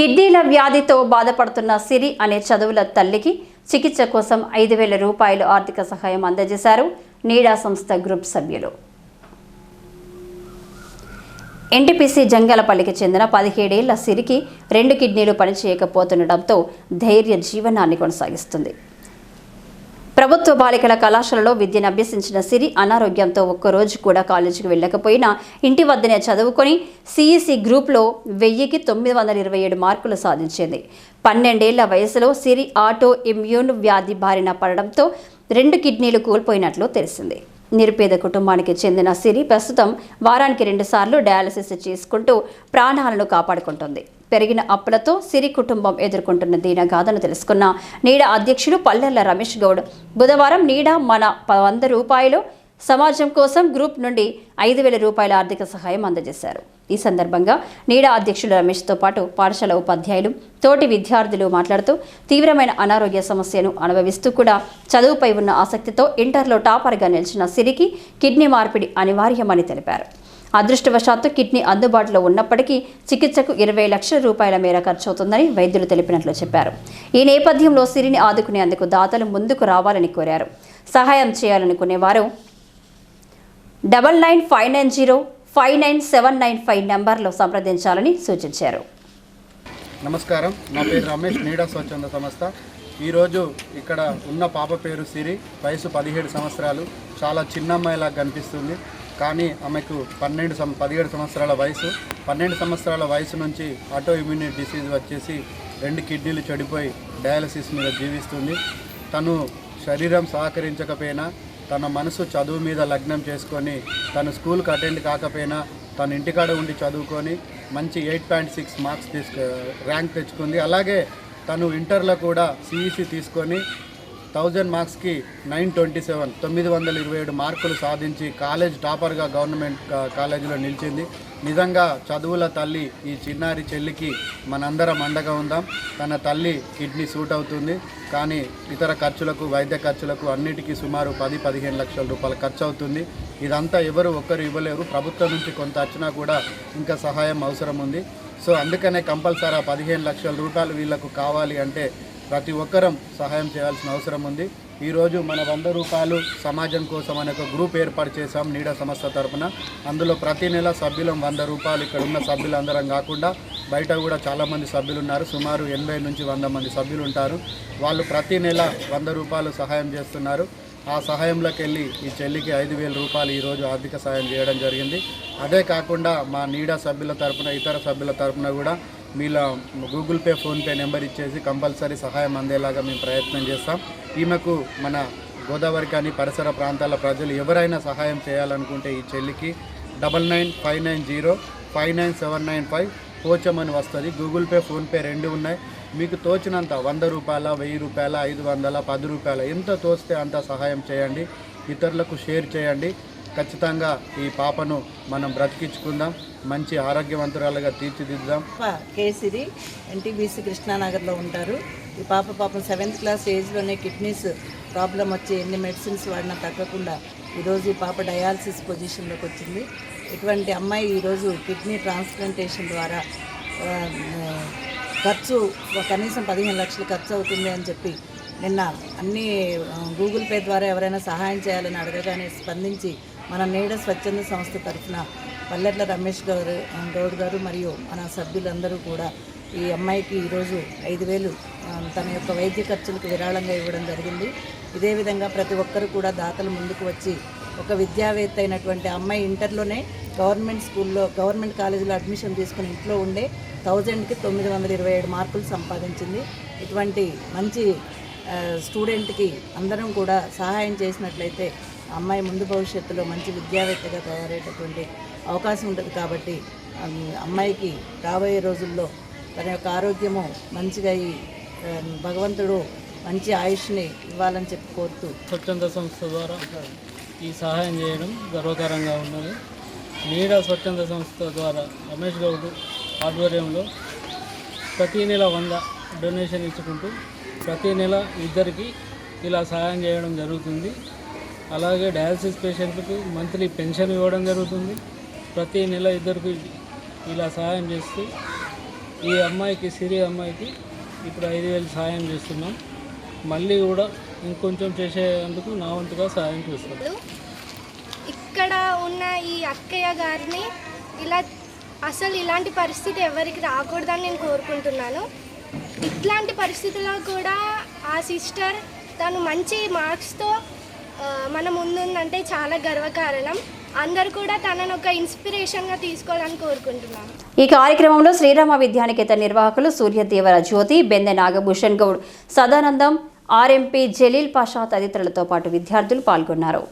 కిడ్నీల వ్యాధితో బాధపడుతున్న సిరి అనే చదువుల తల్లికి చికిత్స కోసం ఐదు వేల రూపాయలు ఆర్థిక సహాయం అందజేశారు నీడా సంస్థ గ్రూప్ సభ్యులు. ఎన్టీపీసీ జంగలపల్లికి చెందిన పదిహేడేళ్ళ సిరికి రెండు కిడ్నీలు పనిచేయకపోతుండటంతో ధైర్య జీవనాన్ని కొనసాగిస్తుంది. ప్రభుత్వ బాలికల కళాశాలలో విద్యను అభ్యసించిన సిరి అనారోగ్యంతో ఒక్కరోజు కూడా కాలేజీకి వెళ్ళకపోయినా ఇంటి వద్దనే చదువుకొని సిఈసి గ్రూప్లో వెయ్యికి తొమ్మిది వందల ఇరవై ఏడు మార్కులు సాధించింది. పన్నెండేళ్ళ వయసులో సిరి ఆటో ఇమ్యూన్ వ్యాధి బారిన పడడంతో రెండు కిడ్నీలు కోల్పోయినట్లు తెలిసింది. నిరుపేద కుటుంబానికి చెందిన సిరి ప్రస్తుతం వారానికి రెండుసార్లు డయాలసిస్ చేసుకుంటూ ప్రాణాలను కాపాడుకుంటుంది. పెరిగిన అప్పులతో సిరి కుటుంబం ఎదుర్కొంటున్న దీనగాథను తెలుసుకున్న. నీడ అధ్యక్షుడు పల్లెల రమేష్ గౌడ్. బుధవారం నీడ మన ప- వంద రూపాయలు సమాజం కోసం గ్రూప్ నుండి ఐదు వేల రూపాయల ఆర్థిక సహాయం అందజేశారు. ఈ సందర్భంగా నీడ అధ్యక్షుడు రమేష్తో పాటు పాఠశాల ఉపాధ్యాయులు తోటి విద్యార్థులు మాట్లాడుతూ తీవ్రమైన అనారోగ్య సమస్యను అనుభవిస్తూ కూడా చదువుపై ఉన్న ఆసక్తితో ఇంటర్లో టాపర్గా నిలిచిన సిరికి కిడ్నీ మార్పిడి అనివార్యమని తెలిపారు. అదృష్టవశాత్తు కిడ్నీ అందుబాటులో ఉన్నప్పటికీ చికిత్సకు ఇరవై లక్షల రూపాయల మేర ఖర్చవుతుందని వైద్యులు తెలిపినట్లు చెప్పారు. ఈ నేపథ్యంలో సిరిని ఆదుకునేందుకు దాతలు ముందుకు రావాలని కోరారు. సహాయం చేయాలనుకునేవారు double nine five nine zero five nine seven nine five నెంబర్లో సంప్రదించాలని సూచించారు. నమస్కారం. నా పేరు రమేష్ నీడా స్వచ్ఛంద సంస్థ. ఈరోజు ఇక్కడ ఉన్న పాప పేరు సిరి. వయసు పదిహేడు సంవత్సరాలు. చాలా చిన్న అమ్మాయిలా కనిపిస్తుంది. కానీ ఆమెకు పన్నెండు సం పదిహేడు సంవత్సరాల వయసు. పన్నెండు సంవత్సరాల వయసు నుంచి ఆటో ఇమ్యూనిటీ డిసీజ్ వచ్చేసి రెండు కిడ్నీలు చెడిపోయి డయాలసిస్ మీద జీవిస్తుంది. తను శరీరం సహకరించకపోయినా తన మనసు చదువు మీద లగ్నం చేసుకొని తను స్కూల్కి అటెండ్ కాకపోయినా తను ఇంటికాడ ఉండి చదువుకొని మంచి ఎయిట్ పాయింట్ సిక్స్ మార్క్స్ తీసుకు ర్యాంక్ తెచ్చుకుంది. అలాగే తను ఇంటర్లో కూడా సిఈసి తీసుకొని థౌజండ్ మార్క్స్కి నైన్ ట్వంటీ సెవెన్ తొమ్మిది వందల ఇరవై ఏడు మార్కులు సాధించి కాలేజ్ టాపర్గా గవర్నమెంట్ కాలేజీలో నిలిచింది. నిజంగా చదువుల తల్లి ఈ చిన్నారి చెల్లికి మనందరం అండగా ఉందాం. తన తల్లి కిడ్నీ సూట్ అవుతుంది. కానీ ఇతర ఖర్చులకు వైద్య ఖర్చులకు అన్నిటికీ సుమారు పది పదిహేను లక్షల రూపాయలు ఖర్చు అవుతుంది. ఇదంతా ఎవరు ఒక్కరు ఇవ్వలేరు. ప్రభుత్వం నుంచి కొంత వచ్చినా కూడా ఇంకా సహాయం అవసరం ఉంది. సో అందుకనే కంపల్సరీ ఆ పదిహేను లక్షల రూపాయలు వీళ్ళకు కావాలి అంటే ప్రతి ఒక్కరం సహాయం చేయాల్సిన అవసరం ఉంది. ఈరోజు మన వంద రూపాయలు సమాజం కోసం అనే ఒక గ్రూప్ ఏర్పాటు చేశాం నీడ సంస్థ తరపున. అందులో ప్రతి నెల సభ్యులం వంద రూపాయలు ఇక్కడ ఉన్న సభ్యులందరం కాకుండా బయట కూడా చాలామంది సభ్యులు ఉన్నారు సుమారు ఎనభై నుంచి వంద మంది సభ్యులు ఉంటారు. వాళ్ళు ప్రతి నెల వంద రూపాయలు సహాయం చేస్తున్నారు. ఆ సహాయంలోకి వెళ్ళి ఈ చెల్లికి ఐదు వేల రూపాయలు ఈరోజు ఆర్థిక సహాయం చేయడం జరిగింది. అదే కాకుండా మా నీడా సభ్యుల తరపున ఇతర సభ్యుల తరపున కూడా మీలో గూగుల్ పే ఫోన్పే నెంబర్ ఇచ్చేసి కంపల్సరీ సహాయం అందేలాగా మేము ప్రయత్నం చేస్తాం. ఈమెకు మన గోదావరి కానీ పరిసర ప్రాంతాల ప్రజలు ఎవరైనా సహాయం చేయాలనుకుంటే ఈ చెల్లికి double nine five nine zero five nine seven nine five పోచమని వస్తుంది. గూగుల్ పే ఫోన్పే రెండు ఉన్నాయి. మీకు తోచినంత వంద రూపాయల వెయ్యి రూపాయల ఐదు వందల పది రూపాయల ఎంత తోస్తే అంత సహాయం చేయండి. ఇతరులకు షేర్ చేయండి. ఖచ్చితంగా ఈ పాపను మనం బ్రతికించుకుందాం. మంచి ఆరోగ్యవంతురాలుగా తీర్చిదిద్దాం. కేసిరి ఎన్టీబీసీ కృష్ణానగర్లో ఉంటారు. ఈ పాప పాపం సెవెంత్ క్లాస్ ఏజ్లోనే కిడ్నీస్ ప్రాబ్లం వచ్చి ఎన్ని మెడిసిన్స్ వాడినా తగ్గకుండా ఈరోజు ఈ పాప డయాలసిస్ పొజిషన్లోకి వచ్చింది. ఇటువంటి అమ్మాయి ఈరోజు కిడ్నీ ట్రాన్స్ప్లాంటేషన్ ద్వారా ఖర్చు కనీసం పదిహేను లక్షలు ఖర్చు అవుతుంది అని చెప్పి నిన్న అన్ని గూగుల్ పే ద్వారా ఎవరైనా సహాయం చేయాలని అడగగానే స్పందించి మన నీడ స్వచ్ఛంద సంస్థ తరఫున పల్లెట్ల రమేష్ గారు గౌడ్ గారు మరియు మన సభ్యులందరూ కూడా ఈ అమ్మాయికి ఈరోజు ఐదు వేలు తన యొక్క వైద్య ఖర్చులకు విరాళంగా ఇవ్వడం జరిగింది. ఇదే విధంగా ప్రతి ఒక్కరు కూడా దాతలు ముందుకు వచ్చి ఒక విద్యావేత్త అయినటువంటి అమ్మాయి ఇంటర్లోనే గవర్నమెంట్ స్కూల్లో గవర్నమెంట్ కాలేజీలో అడ్మిషన్ తీసుకుని ఇంట్లో ఉండే థౌజండ్కి తొమ్మిది వందల ఇరవై ఏడు మార్కులు సంపాదించింది. ఇటువంటి మంచి స్టూడెంట్కి అందరం కూడా సహాయం చేసినట్లయితే అమ్మాయి ముందు భవిష్యత్తులో మంచి విద్యావేత్తగా తయారయ్యేటటువంటి అవకాశం ఉంటుంది కాబట్టి అమ్మాయికి రాబోయే రోజుల్లో తన యొక్క ఆరోగ్యము మంచిగా ఈ భగవంతుడు మంచి ఆయుష్ని ఇవ్వాలని చెప్పి కోరుతూ స్వచ్ఛంద సంస్థ ద్వారా ఈ సహాయం చేయడం గర్వకారంగా ఉన్నది. నీడా స్వచ్ఛంద సంస్థ ద్వారా రమేష్ గౌడ్ ఆధ్వర్యంలో ప్రతీ నెల వంద డొనేషన్ ఇచ్చుకుంటూ ప్రతి నెల ఇద్దరికి ఇలా సహాయం చేయడం జరుగుతుంది. అలాగే డయాలసిస్ పేషెంట్లకు మంత్లీ పెన్షన్ ఇవ్వడం జరుగుతుంది. ప్రతి నెల ఇద్దరికి ఇలా సహాయం చేస్తూ ఈ అమ్మాయికి సిరి అమ్మాయికి ఇప్పుడు ఐదు వేలు సాయం చేస్తున్నాం. మళ్ళీ కూడా ఇంకొంచెం చేసేందుకు నా వంతుగా సహాయం చేస్తాం. ఇక్కడ ఉన్న ఈ అక్కయ్య గారిని ఇలా అసలు ఇలాంటి పరిస్థితి ఎవరికి రాకూడదని నేను కోరుకుంటున్నాను. ఇట్లాంటి పరిస్థితుల్లో కూడా ఆ సిస్టర్ తను మంచి మార్క్స్తో మన ముందుందంటే చాలా గర్వకారణం. అందరు కూడా తనను ఒక ఇన్స్పిరేషన్గా తీసుకోవాలని కోరుకుంటున్నాను ఈ కార్యక్రమంలో శ్రీరామ విద్యానికేత నిర్వాహకులు సూర్యదేవర జ్యోతి బెందె నాగభూషణ్ గౌడ్ సదానందం ఆర్ఎంపీ జలీల్ పాషా తదితరులతో పాటు విద్యార్థులు పాల్గొన్నారు.